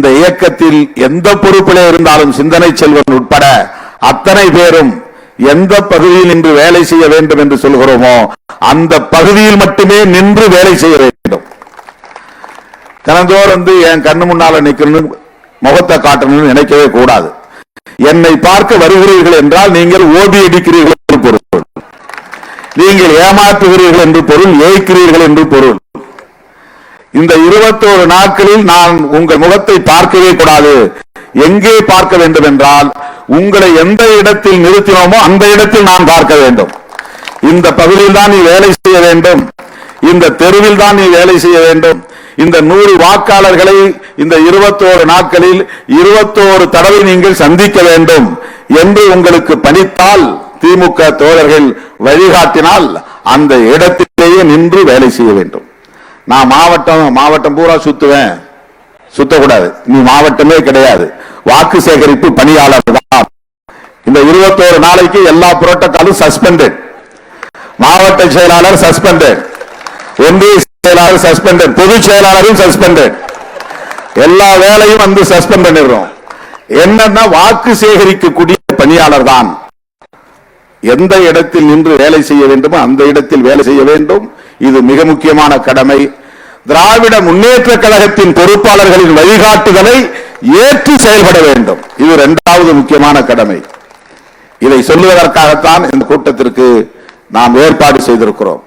இந்த இயக்கத்தில் எந்த பொறுப்பிலே இருந்தாலும் சிந்தனை செல்வன் உட்பட அத்தனை பேரும் எந்த பகுதியில் நின்று வேலை செய்ய வேண்டும் என்று சொல்கிறோமோ அந்த பகுதியில் மட்டுமே நின்று வேலை செய்ய வேண்டும். தினந்தோறும் வந்து என் கண்ணு முன்னால நிக்கணும் முகத்தை காட்டணும்னு நினைக்கவே கூடாது. என்னை பார்க்க வருகிறீர்கள் என்றால் நீங்கள் ஓடி அடிக்கிறீர்கள் என்று பொருள். நீங்கள் ஏமாற்றுகிறீர்கள் என்று பொருள் ஏய்க்கிறீர்கள் என்று பொருள். இந்த இருபத்தோரு நாட்களில் நான் உங்கள் முகத்தை பார்க்கவே கூடாது. எங்கே பார்க்க வேண்டும் என்றால் உங்களை எந்த இடத்தில் நிறுத்தினோமோ அந்த இடத்தில் நான் பார்க்க வேண்டும். இந்த பகுதியில் தான் நீ வேலை செய்ய வேண்டும். இந்த தெருவில் தான் நீ வேலை செய்ய வேண்டும். இந்த நூறு வாக்காளர்களை இந்த இருபத்தோரு நாட்களில் இருபத்தோரு தடவை நீங்கள் சந்திக்க வேண்டும் என்று உங்களுக்கு பணித்தால் திமுக தோழர்கள் வழிகாட்டினால் அந்த இடத்திலேயே நின்று வேலை செய்ய வேண்டும். நான் மாவட்டம் மாவட்டம் பூரா சுத்துவேன். சுத்தக்கூடாது. நீ மாவட்டமே கிடையாது. வாக்கு சேகரிப்பு பணியாளர் தான். இந்த இருபத்தோரு நாளைக்கு எல்லா புரோட்டோக்காலும் சஸ்பெண்டட் மாவட்ட செயலாளர் சஸ்பெண்டட் ஒன்றிய செயலாளர் சஸ்பெண்டட் பொதுச் செயலாளரும் சஸ்பெண்டட் எல்லா வேலையும் வந்து சஸ்பெண்ட் பண்ணிடுறோம். என்னன்னா வாக்கு சேகரிக்கக்கூடிய பணியாளர் தான். எந்த இடத்தில் நின்று வேலை செய்ய வேண்டுமோ அந்த இடத்தில் வேலை செய்ய வேண்டும். இது மிக முக்கியமான கடமை. திராவிட முன்னேற்ற கழகத்தின் பொறுப்பாளர்களின் வழிகாட்டுதலை ஏற்று செயல்பட வேண்டும். இது இரண்டாவது முக்கியமான கடமை. இதை சொல்லுவதற்காகத்தான் இந்த கூட்டத்திற்கு நாம் ஏற்பாடு செய்திருக்கிறோம்.